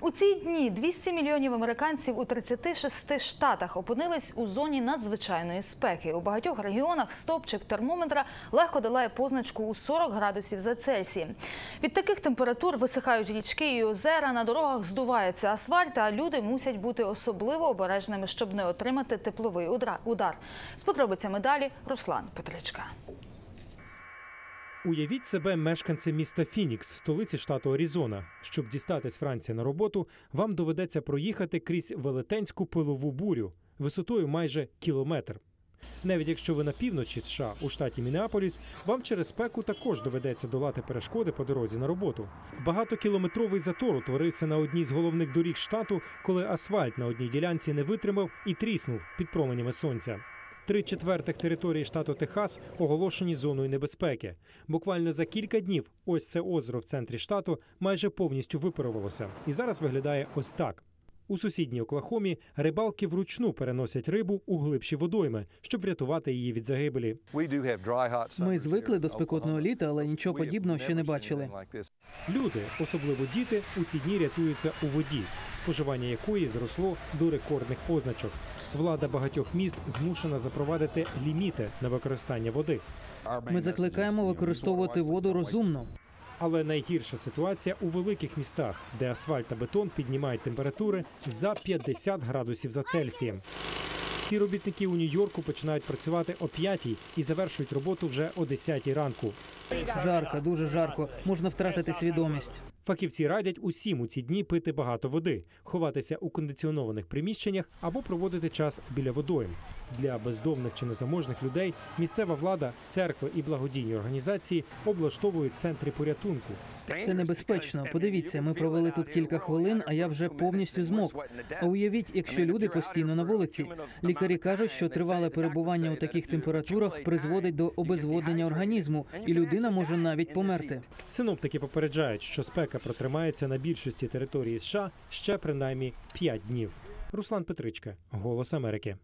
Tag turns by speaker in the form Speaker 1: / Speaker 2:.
Speaker 1: У ці дні 200 мільйонів американців у 36 штатах опинились у зоні надзвичайної спеки. У багатьох регіонах стопчик термометра легко долає позначку у 40 градусів за Цельсієм. Від таких температур висихають річки і озера, на дорогах здувається асфальт, а люди мусять бути особливо обережними, щоб не отримати тепловий удар. З подробицями далі Руслан Петричка.
Speaker 2: Уявіть себе мешканцем міста Фінікс, столиці штату Аризона. Щоб дістатись Франції на роботу, вам доведеться проїхати крізь велетенську пилову бурю висотою майже кілометр. Навіть якщо ви на півночі США у штаті Мінеаполіс, вам через спеку також доведеться долати перешкоди по дорозі на роботу. Багатокілометровий затор утворився на одній з головних доріг штату, коли асфальт на одній ділянці не витримав і тріснув під променями сонця. Три четвертих території штату Техас оголошені зоною небезпеки. Буквально за кілька днів ось це озеро в центрі штату майже повністю випарувалося і зараз виглядає ось так. У сусідній Оклахомі рибалки вручну переносять рибу у глибші водойми, щоб врятувати її від загибелі.
Speaker 3: Ми звикли до спекотного літа, але нічого подібного ще не бачили.
Speaker 2: Люди, особливо діти, у ці дні рятуються у воді, споживання якої зросло до рекордних позначок. Влада багатьох міст змушена запровадити ліміти на використання води.
Speaker 3: Ми закликаємо використовувати воду розумно.
Speaker 2: Але найгірша ситуація у великих містах, де асфальт та бетон піднімають температури за 50 градусів за Цельсієм. Ці робітники у Нью-Йорку починають працювати о 5 і завершують роботу вже о 10 ранку.
Speaker 3: Жарко, дуже жарко. Можна втратити свідомість.
Speaker 2: Фахівці радять усім у ці дні пити багато води, ховатися у кондиціонованих приміщеннях або проводити час біля водойм. Для бездомних чи незаможних людей місцева влада, церкви і благодійні організації облаштовують центри порятунку.
Speaker 3: Це небезпечно. Подивіться, ми провели тут кілька хвилин, а я вже повністю змок. А уявіть, якщо люди постійно на вулиці. Лікарі кажуть, що тривале перебування у таких температурах призводить до обезводнення організму, і людина може навіть померти.
Speaker 2: Синоптики попереджають, що спека протримається на більшості території США ще принаймні 5 днів. Руслан Петричка, Голос Америки.